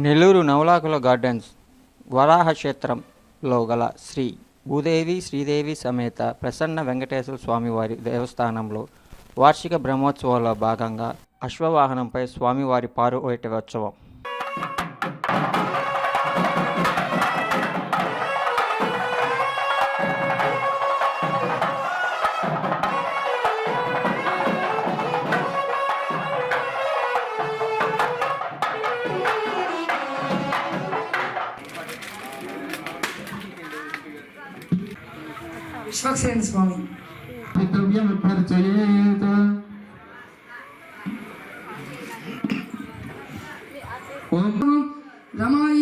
Nellore Navalakula gardens వరాహ క్షేత్రంలో గల శ్రీ భూదేవి శ్రీదేవి సమేత ప్రసన్న వెంకటేశ్వర స్వామివారి దేవస్థానంలో వార్షిక బ్రహ్మోత్సవాల్లో భాగంగా అశ్వవాహనంపై స్వామివారి పారువేటోత్సవం విశ్వక్సేన స్వామి. రమాయే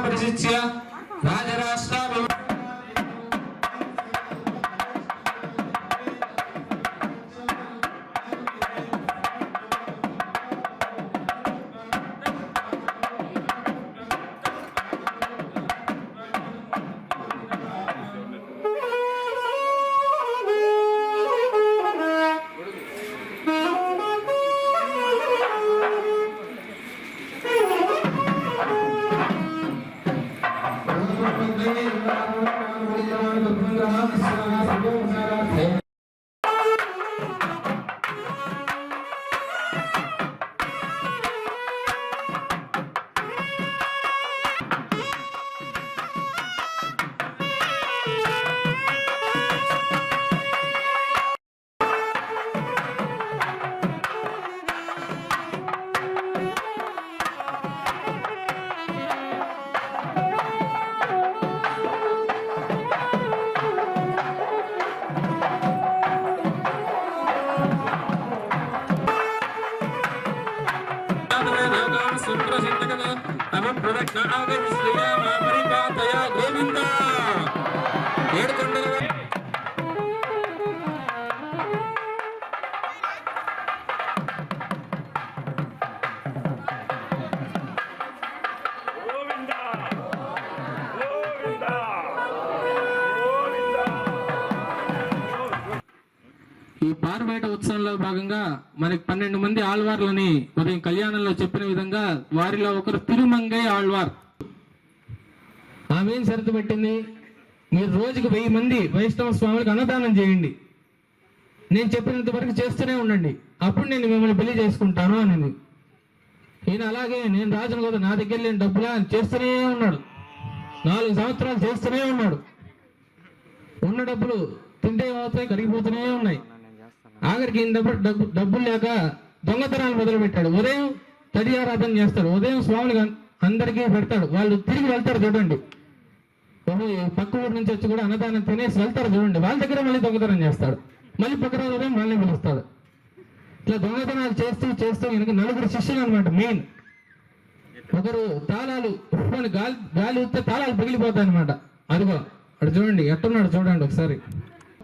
പരിശിച്യ ఈ పారుబయట ఉత్సవంలో భాగంగా మనకి పన్నెండు మంది ఆళ్వార్లని ఉదయం కళ్యాణంలో చెప్పిన విధంగా వారిలో ఒకరు తిరుమంగై ఆళ్వార్. ఆమె ఏం షరతు పెట్టింది? మీరు రోజుకు వెయ్యి మంది వైష్ణవ స్వాములకు అన్నదానం చేయండి. నేను చెప్పినంత వరకు చేస్తూనే ఉండండి. అప్పుడు నేను మిమ్మల్ని పెళ్ళి చేసుకుంటాను అని ఈయన అలాగే నేను రాజును కదా నా దగ్గర లేని డబ్బులా అని చేస్తూనే ఉన్నాడు. నాలుగు సంవత్సరాలు చేస్తూనే ఉన్నాడు. ఉన్న డబ్బులు తింటే అవుతాయి కరిగిపోతూనే ఉన్నాయి. ఆఖరికి డబ్బు డబ్బు డబ్బులు లేక దొంగతనాలు మొదలుపెట్టాడు. ఉదయం తదియారాధన చేస్తాడు. ఉదయం స్వాములు అందరికీ పెడతాడు. వాళ్ళు తిరిగి వెళ్తారు చూడండి. పక్క ఊరు నుంచి వచ్చి కూడా అన్నదానం తినేసి వెళ్తారు చూడండి. వాళ్ళ దగ్గర మళ్ళీ దొంగతనం చేస్తాడు. మళ్ళీ పక్క రోజు ఉదయం వాళ్ళని పిలుస్తాడు. ఇట్లా దొంగతనాలు చేస్తూ చేస్తూ వెనక నలుగురు శిష్యులు అనమాట మెయిన్. ఒకరు తాళాలు గాలి గాలి వస్తే తాళాలు పగిలిపోతాయి అనమాట అదిగో అటు చూడండి ఎట్టున్నాడు చూడండి ఒకసారి.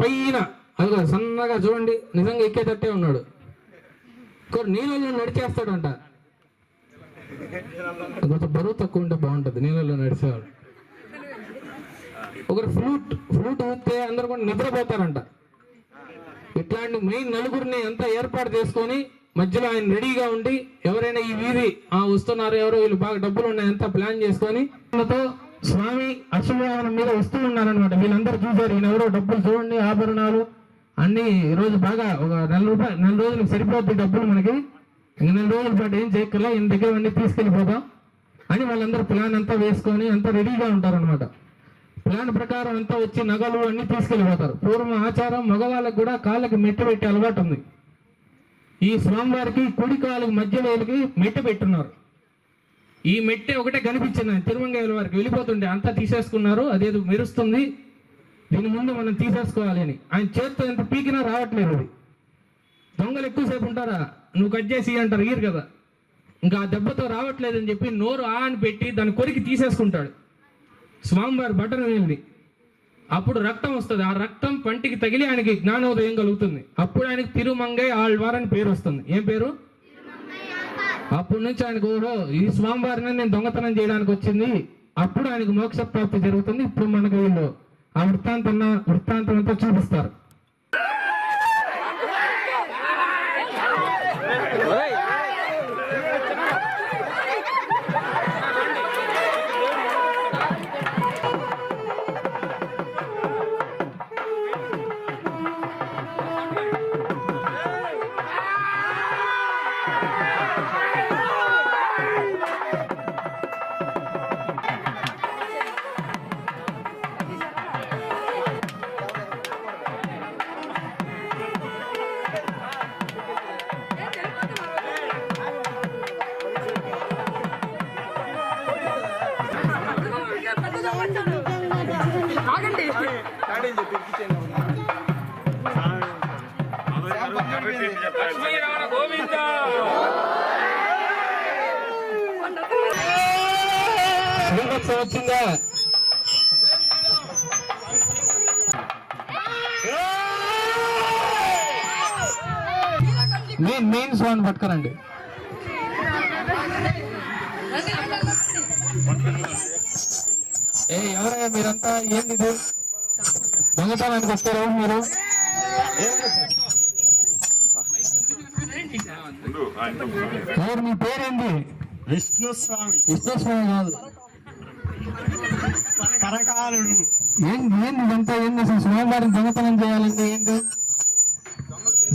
పైన అదిగో సన్నగా చూడండి నిజంగా ఎక్కేటట్టే ఉన్నాడు. నీళ్ళలో నడిచేస్తాడంట. కొంచెం బరువు తక్కువ ఉంటే బాగుంటుంది నీళ్ళలో నడిచేవాడు. ఒకరు ఫ్లూట్ ఫ్లూట్ ఊపితే అందరు కూడా నిద్రపోతారంట. ఇట్లాంటి మెయిన్ నలుగురిని అంతా ఏర్పాటు చేసుకొని మధ్యలో ఆయన రెడీగా ఉండి ఎవరైనా ఈ వీధి ఆ వస్తున్నారు ఎవరో వీళ్ళు బాగా డబ్బులు ఉన్నాయి అంతా ప్లాన్ చేసుకొని స్వామి అశ్వవాహనం మీద వస్తూ ఉన్నారనమాట వీళ్ళందరూ చూశారు ఈయన ఎవరో డబ్బులు చూడండి ఆభరణాలు అన్ని ఈ రోజు బాగా ఒక నెల రూపాయలు నెల రోజులకు సరిపోద్ది డబ్బులు మనకి. ఇంక నెల రోజుల పాటు ఏం చేయక్కర్లా ఈయన దగ్గర అన్ని తీసుకెళ్ళిపోదాం అని వాళ్ళందరూ ప్లాన్ అంతా వేసుకొని అంతా రెడీగా ఉంటారనమాట ప్లాన్ ప్రకారం అంతా వచ్చి నగలు అన్ని తీసుకెళ్ళిపోతారు పూర్వం ఆచారం మగవాళ్ళకి కూడా కాళ్ళకి మెట్టు పెట్టే అలవాటు ఉంది. ఈ స్వామివారికి కుడి కాలుకి మధ్య వేలుకి మెట్టు పెట్టున్నారు. ఈ మెట్టే ఒకటే కనిపించింది. తిరుమంగయ్య వారికి వెళ్ళిపోతుండే అంతా తీసేసుకున్నారు. అదేదో మెరుస్తుంది. దీని ముందు మనం తీసేసుకోవాలి అని. ఆయన చేత్తో ఎంత పీకినా రావట్లేదు అది. దొంగలు ఎక్కువసేపు ఉంటారా? నువ్వు కట్ చేసి అంటారు ఈరు కదా. ఇంకా ఆ దెబ్బతో రావట్లేదని చెప్పి నోరు ఆ అని పెట్టి దాని కొరికి తీసేసుకుంటాడు. స్వామివారి బటన్ వెళ్ళి అప్పుడు రక్తం వస్తుంది. ఆ రక్తం పంటికి తగిలి ఆయనకి జ్ఞానోదయం కలుగుతుంది. అప్పుడు ఆయనకి తిరుమంగై ఆళ్వార్ అని పేరు వస్తుంది. ఏం పేరు? అప్పటి నుంచి ఆయనకు ఓహో ఈ స్వామివారిని నేను దొంగతనం చేయడానికి వచ్చింది. అప్పుడు ఆయనకు మోక్ష ప్రాప్తి జరుగుతుంది. ఇప్పుడు మనకు వీళ్ళు ఆ వృత్తాంతం వృత్తాంతం అంతా చూపిస్తారు. శ్రీవత్సం వచ్చిందా మెయిన్ మెయిన్ సౌండ్ పట్టుకోరండి. ఏ ఎవరయ్యా మీరంతా? ఏంది ఇది? దొంగతనానికి వస్తారా మీరు? ఎవరు మీ పేరేంది విష్ణు స్వామి విశ్వేశ్వర కాదు. కరకాలుడు ఏంది ఏంది ఇదంతా? ఏంది అసలు స్వామివారిని దొంగతనం చేయాలండి ఏంది?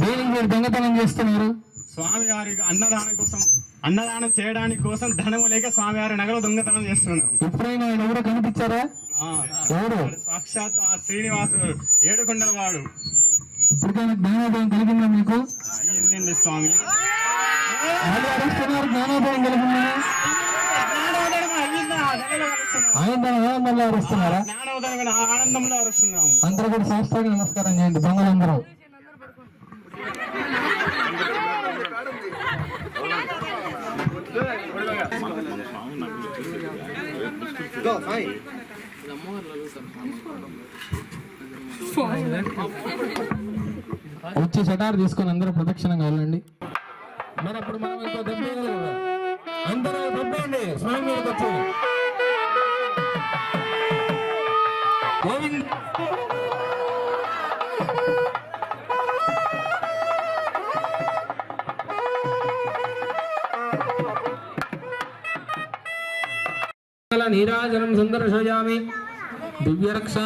దేనికి మీరు దొంగతనం చేస్తున్నారు? స్వామి వారి అన్నదానం కోసం అన్నదానం చేయడానికి కోసం ధనము లేక స్వామి వారి నగలు దొంగతనం చేస్తున్నాం ఎప్పుడైనా ఆయన ఎవరో కనిపించారా? సాక్షాత్ ఆ శ్రీనివాసుడు ఏడుకొండల వాడు జ్ఞానోదయం కలిగిందా మీకు? అయ్యిందండి స్వామి? జ్ఞానోదయం కలిగిందా? మళ్ళీ అరుస్తున్నారా? ఆనందంలో అరుస్తున్నాము. అందరూ కూడా సంస్థకి నమస్కారం చేయండి దొంగలందరూ. వచ్చి చటారు తీసుకొని అందరూ ప్రదక్షిణంగా వెళ్ళండి మరి అప్పుడు మనం ఇంకో దెబ్బ అందరూ దెబ్బేయండి స్వామి మీదకి వచ్చి. గోవింద్. निराजनम संदर्शयामि दिव्य रक्षा